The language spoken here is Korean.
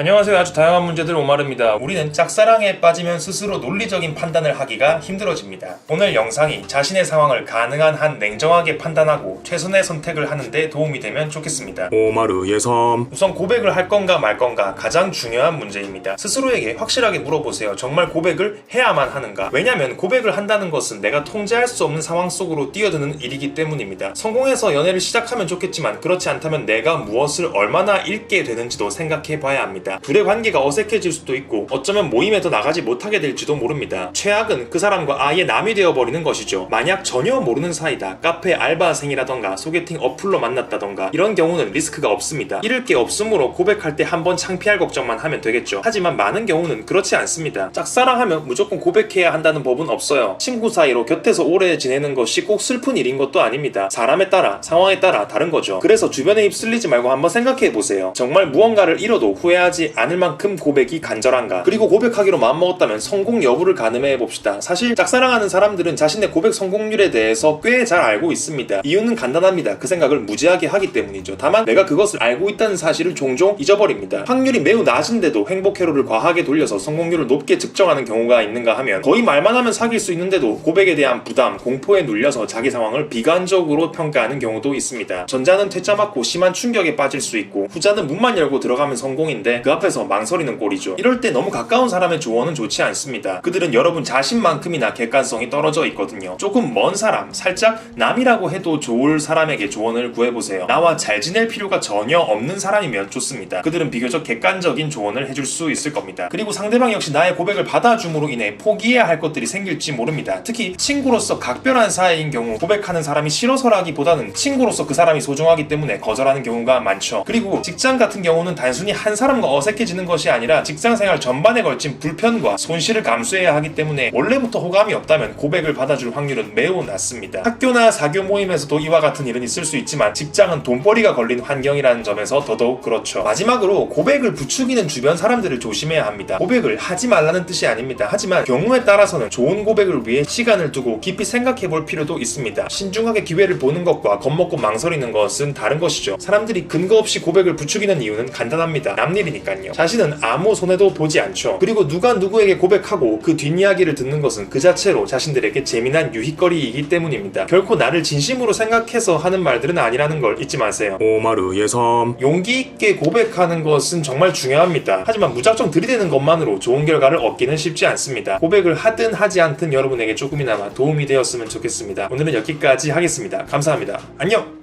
안녕하세요. 아주 다양한 문제들 오마르입니다. 우리는 짝사랑에 빠지면 스스로 논리적인 판단을 하기가 힘들어집니다. 오늘 영상이 자신의 상황을 가능한 한 냉정하게 판단하고 최선의 선택을 하는데 도움이 되면 좋겠습니다. 오마르 예섬 우선 고백을 할 건가 말 건가 가장 중요한 문제입니다. 스스로에게 확실하게 물어보세요. 정말 고백을 해야만 하는가? 왜냐면 고백을 한다는 것은 내가 통제할 수 없는 상황 속으로 뛰어드는 일이기 때문입니다. 성공해서 연애를 시작하면 좋겠지만 그렇지 않다면 내가 무엇을 얼마나 잃게 되는지도 생각해 봐야 합니다. 둘의 관계가 어색해질 수도 있고 어쩌면 모임에도 나가지 못하게 될지도 모릅니다. 최악은 그 사람과 아예 남이 되어버리는 것이죠. 만약 전혀 모르는 사이다. 카페 알바생이라던가 소개팅 어플로 만났다던가 이런 경우는 리스크가 없습니다. 잃을 게 없으므로 고백할 때 한번 창피할 걱정만 하면 되겠죠. 하지만 많은 경우는 그렇지 않습니다. 짝사랑하면 무조건 고백해야 한다는 법은 없어요. 친구 사이로 곁에서 오래 지내는 것이 꼭 슬픈 일인 것도 아닙니다. 사람에 따라 상황에 따라 다른 거죠. 그래서 주변에 휩쓸리지 말고 한번 생각해 보세요. 정말 무언가를 잃어도 후회하지 않을 만큼 고백이 간절한가? 그리고 고백하기로 마음먹었다면 성공 여부를 가늠해 봅시다. 사실 짝사랑하는 사람들은 자신의 고백 성공률에 대해서 꽤 잘 알고 있습니다. 이유는 간단합니다. 그 생각을 무지하게 하기 때문이죠. 다만 내가 그것을 알고 있다는 사실을 종종 잊어버립니다. 확률이 매우 낮은데도 행복 회로를 과하게 돌려서 성공률을 높게 측정하는 경우가 있는가 하면 거의 말만 하면 사귈 수 있는데도 고백에 대한 부담, 공포에 눌려서 자기 상황을 비관적으로 평가하는 경우도 있습니다. 전자는 퇴짜 맞고 심한 충격에 빠질 수 있고 후자는 문만 열고 들어가면 성공인데 그 앞에서 망설이는 꼴이죠. 이럴 때 너무 가까운 사람의 조언은 좋지 않습니다. 그들은 여러분 자신만큼이나 객관성이 떨어져 있거든요. 조금 먼 사람, 살짝 남이라고 해도 좋을 사람에게 조언을 구해보세요. 나와 잘 지낼 필요가 전혀 없는 사람이면 좋습니다. 그들은 비교적 객관적인 조언을 해줄 수 있을 겁니다. 그리고 상대방 역시 나의 고백을 받아줌으로 인해 포기해야 할 것들이 생길지 모릅니다. 특히 친구로서 각별한 사이인 경우 고백하는 사람이 싫어서라기보다는 친구로서 그 사람이 소중하기 때문에 거절하는 경우가 많죠. 그리고 직장 같은 경우는 단순히 한 사람과 어색해지는 것이 아니라 직장 생활 전반에 걸친 불편과 손실을 감수해야 하기 때문에 원래부터 호감이 없다면 고백을 받아줄 확률은 매우 낮습니다. 학교나 사교 모임에서도 이와 같은 일은 있을 수 있지만 직장은 돈벌이가 걸린 환경이라는 점에서 더더욱 그렇죠. 마지막으로 고백을 부추기는 주변 사람들을 조심해야 합니다. 고백을 하지 말라는 뜻이 아닙니다. 하지만 경우에 따라서는 좋은 고백을 위해 시간을 두고 깊이 생각해 볼 필요도 있습니다. 신중하게 기회를 보는 것과 겁먹고 망설이는 것은 다른 것이죠. 사람들이 근거 없이 고백을 부추기는 이유는 간단합니다. 남일이 니까요. 자신은 아무 손해도 보지 않죠. 그리고 누가 누구에게 고백하고 그 뒷이야기를 듣는 것은 그 자체로 자신들에게 재미난 유희거리이기 때문입니다. 결코 나를 진심으로 생각해서 하는 말들은 아니라는 걸 잊지 마세요. 오마르 예섬 용기 있게 고백하는 것은 정말 중요합니다. 하지만 무작정 들이대는 것만으로 좋은 결과를 얻기는 쉽지 않습니다. 고백을 하든 하지 않든 여러분에게 조금이나마 도움이 되었으면 좋겠습니다. 오늘은 여기까지 하겠습니다. 감사합니다. 안녕!